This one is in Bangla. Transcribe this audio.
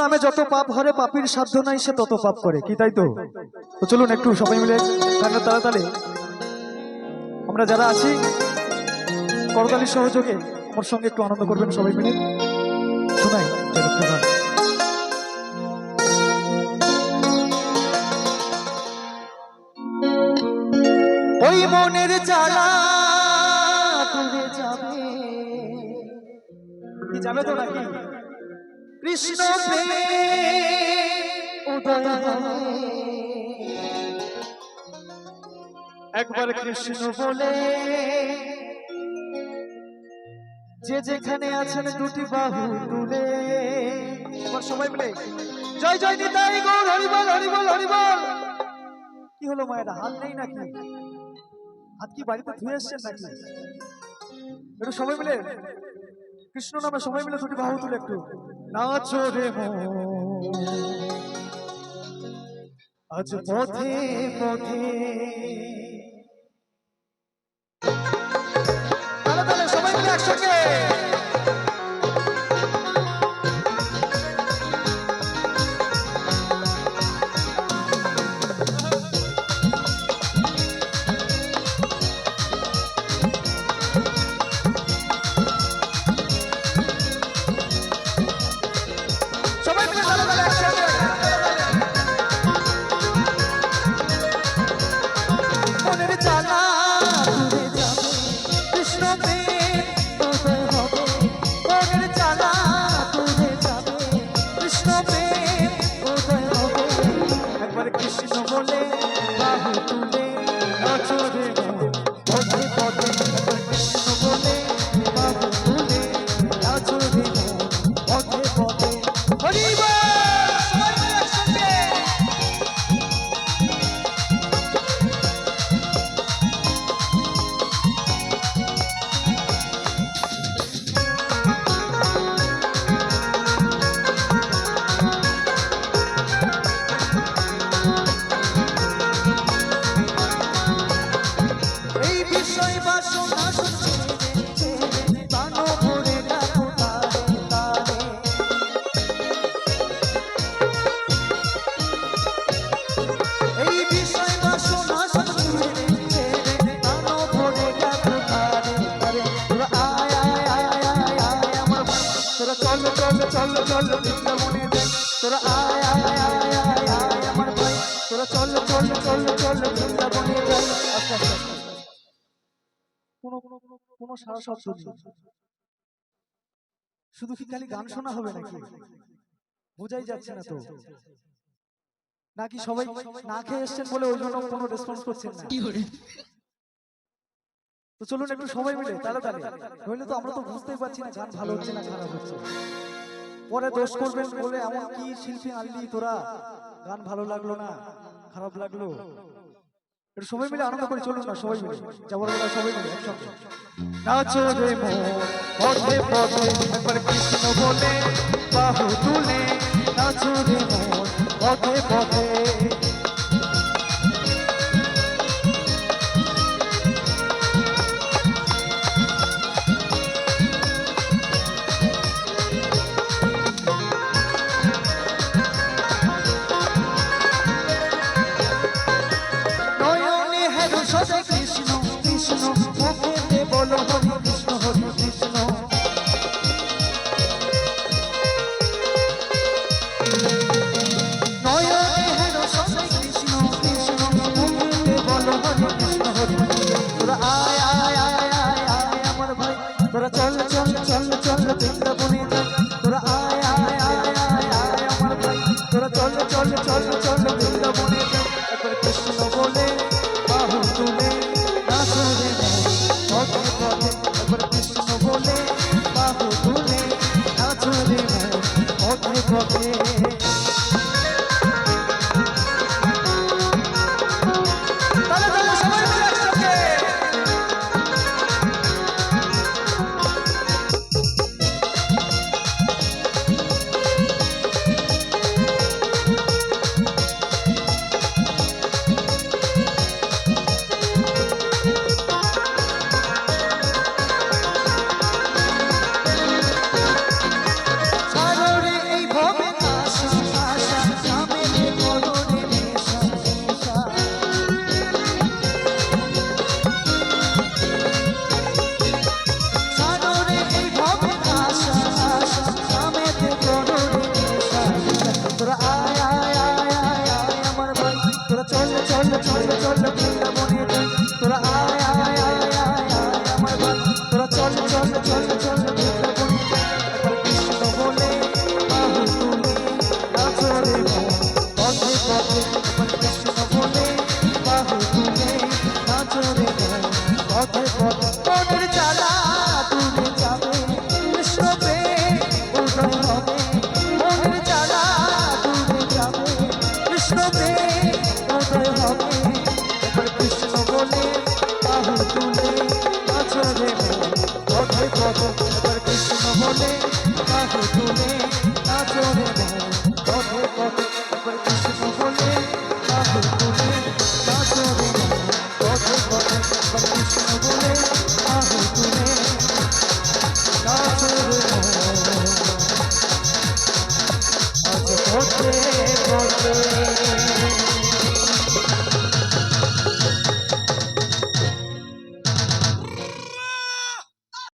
নামে যত পাপ হরে পাপির সাধ্য নাই, সে তত পাপ করে। কি তাই তো? চলুন একটু সবাই মিলে তাড়াতাড়ি। আমরা যারা আছি করতালির সহযোগে আমার সঙ্গে একটু আনন্দ করবেন সবাই মিলে। শোনাই ওই মনের যাবে। কি যাবে তো নাকি? কৃষ্ণ। একবার কৃষ্ণ বলে, যে যেখানে আছেন দুটি বাহু তুলে। এবার সবাই মিলে, জয় জয় নিতাই গৌর হরিবল হরিবল হরিবল কি হলো মায়েরা, হাত নেই নাকি? হাত কি বাড়িতে ধুয়ে এসছেন নাকি? একটু সবাই মিলে, কৃষ্ণ নামে সবাই মিলে দুটি বাহু তুলে একটু। নাচো রে। আজ পথে পথে কৃষ্ণ বলে বাহু তুলে ভাই তোরা চল চল চল চল বৃন্দাবনে যাই। আস্তে আস্তে আস্তে আস্তে। কোনো কোনো কোনো সারা শব্দ শুধু কি খালি গান শোনা হবে নাকি? বোঝাই যাচ্ছে না তো। নাকি সবাই না খেয়ে এসছেন বলে ওই জন্য কোনো রেসপন্স করছেন না? তো চলুন একটু সবাই মিলে তালে তালে। নইলে তো আমরা তো বুঝতেই পারছি না গান ভালো হচ্ছে না খারাপ হচ্ছে। পরে দোষ করবেন বলে এমন কি শিল্পী আনলি তোরা? গান ভালো লাগল না। খারাপ লাগল? একটু সবাই মিলে আনন্দ করে চলুন না সবাই মিলে। যেমন সবাই মিলে একসঙ্গে। নাচো রে পথে পথে একবার কৃষ্ণ বলে বাহু তুলে নাচো রে মন পথে পথে। কৃষ্ণ বলে পথে পথে মনের জ্বালা দূরে যাবে কৃষ্ণ প্রেম উদয় হবে মনের জ্বালা দূরে যাবে কৃষ্ণ প্রেম উদয় হবে এবার কৃষ্ণ বলে বাহু তুলে নাচরে গান পথে পথে এবার কৃষ্ণ বলে বাহু তুলে নাচরে গান পথে পথে এবার পথে পথে